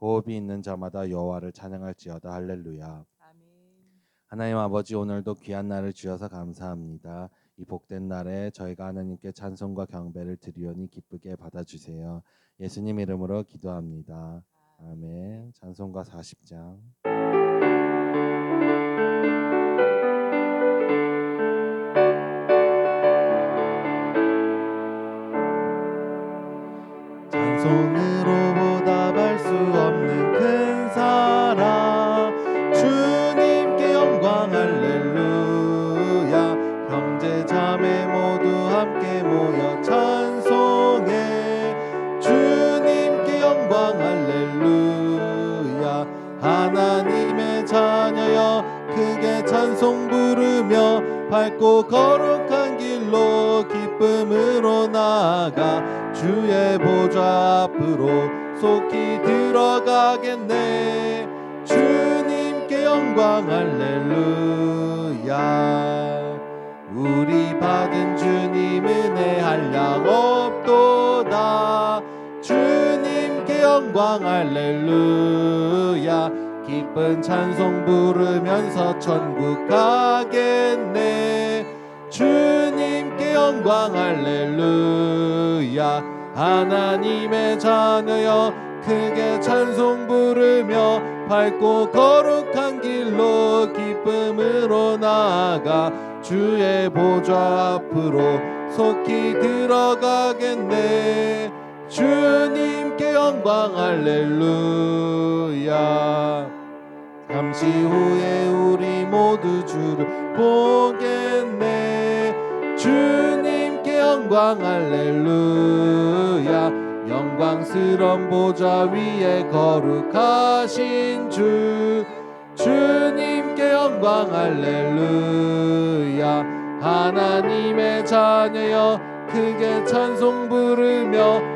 호흡이 있는 자마다 여호와를 찬양할지어다 할렐루야 아멘. 하나님 아버지 오늘도 귀한 날을 주셔서 감사합니다. 이 복된 날에 저희가 하나님께 찬송과 경배를 드리오니 기쁘게 받아주세요. 예수님 이름으로 기도합니다. 아멘. 찬송가 40장. 찬송으 하나님의 자녀여 크게 찬송 부르며 밝고 거룩한 길로 기쁨으로 나아가 주의 보좌 앞으로 속히 들어가겠네. 주님께 영광 할렐루야 영광 할렐루야. 기쁜 찬송 부르면서 천국 가겠네. 주님께 영광 할렐루야. 하나님의 자녀여 크게 찬송 부르며 밝고 거룩한 길로 기쁨으로 나아가 주의 보좌 앞으로 속히 들어가겠네 주님께 영광 할렐루야. 잠시 후에 우리 모두 주를 보겠네. 주님께 영광 할렐루야. 영광스런 보좌 위에 거룩하신 주. 주님께 영광 할렐루야. 하나님의 자녀여 크게 찬송 부르며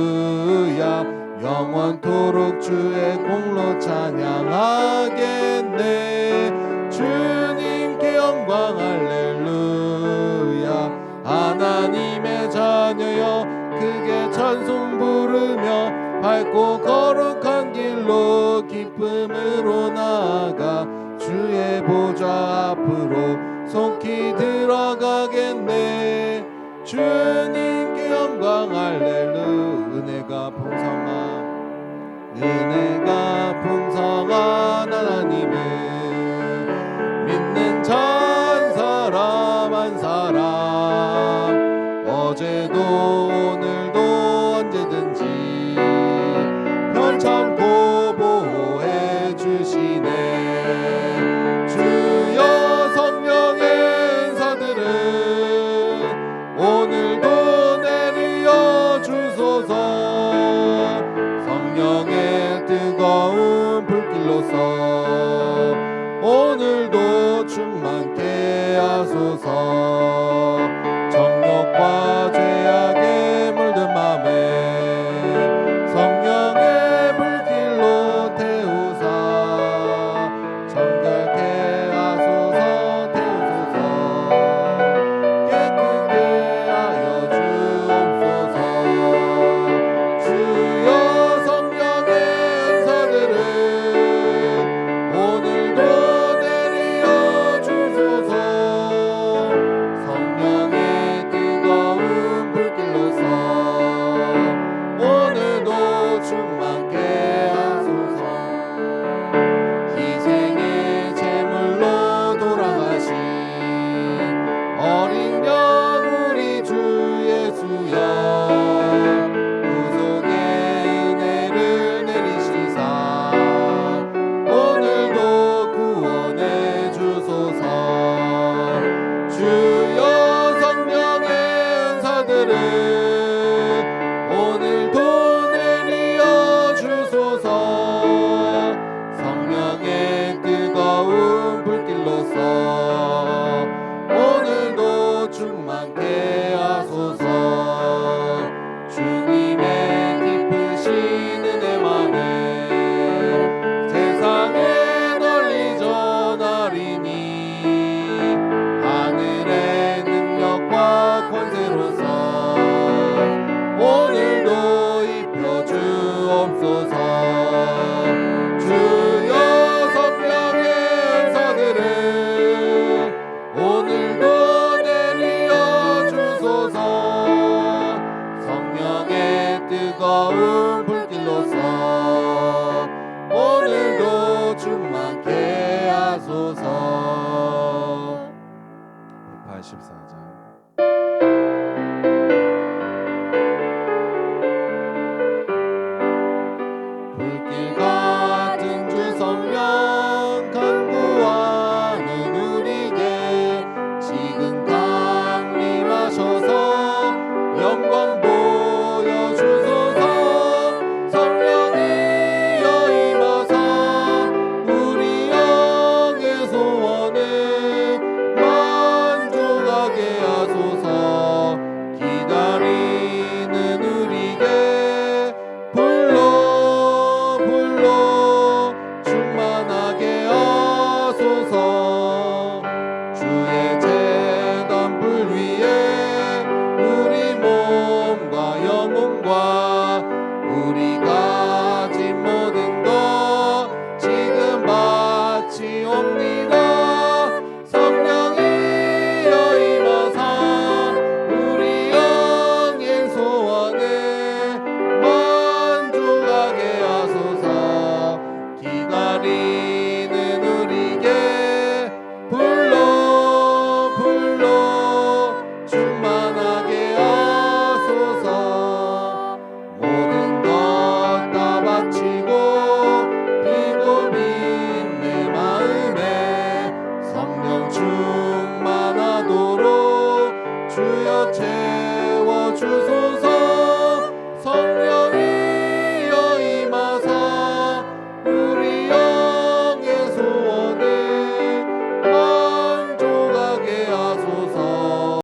영원토록 주의 공로 찬양하겠네. 주님께 영광 할렐루야. 하나님의 자녀여 크게 찬송 부르며 밝고 거룩한 길로 기쁨으로 나아가 주의 보좌 앞으로 속히 들어가겠네. 주님께 영광 할렐루. 은혜가 풍성한 은혜가 풍성한 하나님의 믿는 전 사람 한 사람 어제도 오늘도 언제든지 편찮고 하 채워주소